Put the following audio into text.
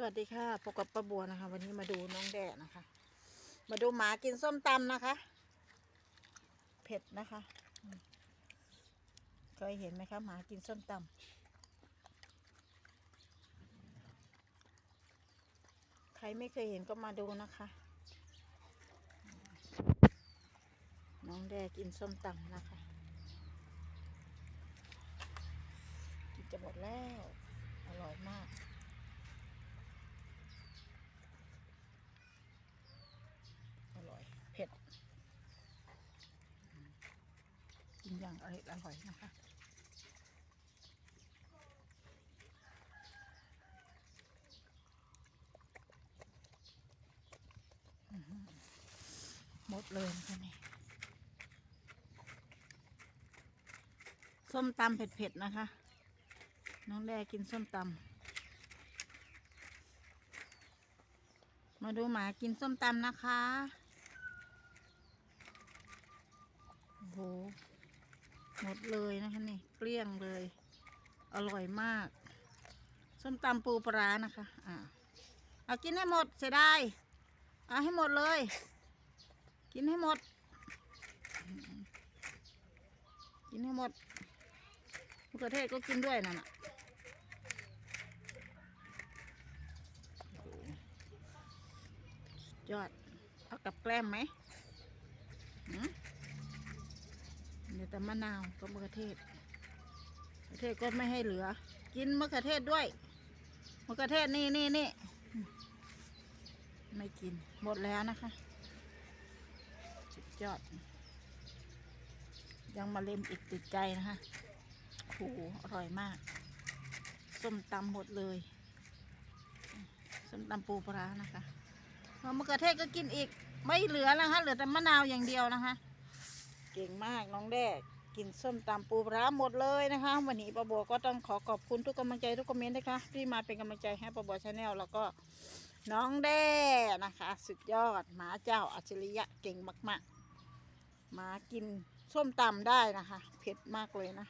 สวัสดีค่ะพบกับป้าบัวนะคะ วันนี้มาดูน้องแดดนะคะ มาดูหมากินส้มตำนะคะ เผ็ดนะคะ เคยเห็นไหมคะหมากินส้มตำใครไม่เคยเห็นก็มาดูนะคะ น้องแดกินส้มตำนะคะ กินจะหมดแล้ว อร่อยมาก อร่อย เผ็ดอืม กินอย่างอร่อยอร่อยนะคะอื้อหือหมดเลยนะคะนี่ส้มตำเผ็ดๆนะคะ น้องแดกินส้มตำมาดูหมากินส้มตำนะคะโอ้โห หมดเลยนะคะนี่เกลี้ยงเลย อร่อยมาก ส้มตำปูปลานะคะ อ่าเอากินให้หมดเสียดายเอาให้หมดเลย กินให้หมด กินให้หมดมะเขือเทศก็กินด้วยนั่นน่ะยอด เอากับแกล้มไหมหืม เดี๋ยวแต่มะนาวกับมะเขือเทศมะเขือเทศก็ไม่ให้เหลือ กินมะเขือเทศด้วยมะเขือเทศนี่นี่นี่ไม่กินหมดแล้วนะคะสุดยอด ยังมาเล็มอีกติดใจนะคะโอ้โหอร่อยมาก ส้มตำหมดเลย ส้มตำปูปลาร้านะคะมะเขือเทศก็กินอีก ไม่เหลือนะคะเหลือแต่มะนาวอย่างเดียวนะคะ ก่งมากน้องแดกกินส้มตำปูปลาร้าหมดเลยนะคะ วันนี้ปะบัวก็ต้องขอขอบคุณทุกกำลังใจทุกคอมเมนต์นะคะ ที่มาเป็นกำลังใจให้ปะบัวชาแนลแล้วก็น้องแด้นะคะ สุดยอดหมาเจ้าอัจฉริยะเก่งมากๆหมากินส้มตำได้นะคะ เผ็ดมากเลยนะ